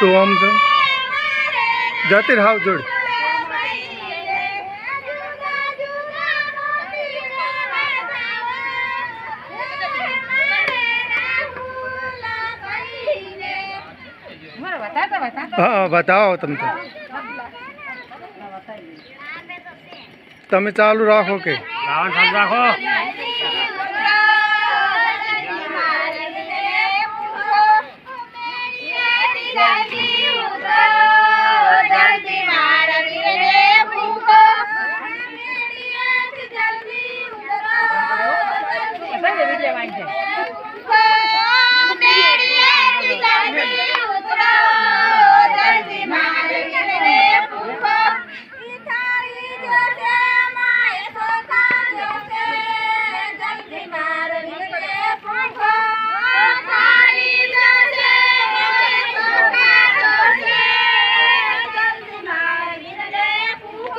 તો આમ તો. જતી હાવ જોડ. હા બતાવો તમે તમે ચાલુ રાખો કે? રાવણ ચાલુ રાખો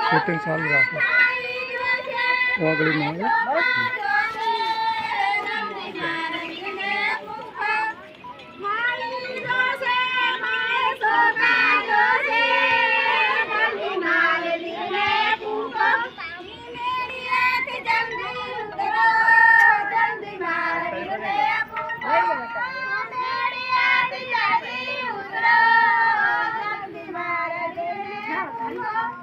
શૂટિંગ ચાલુ રાખો. વાગડીમાં આવે. Đầm.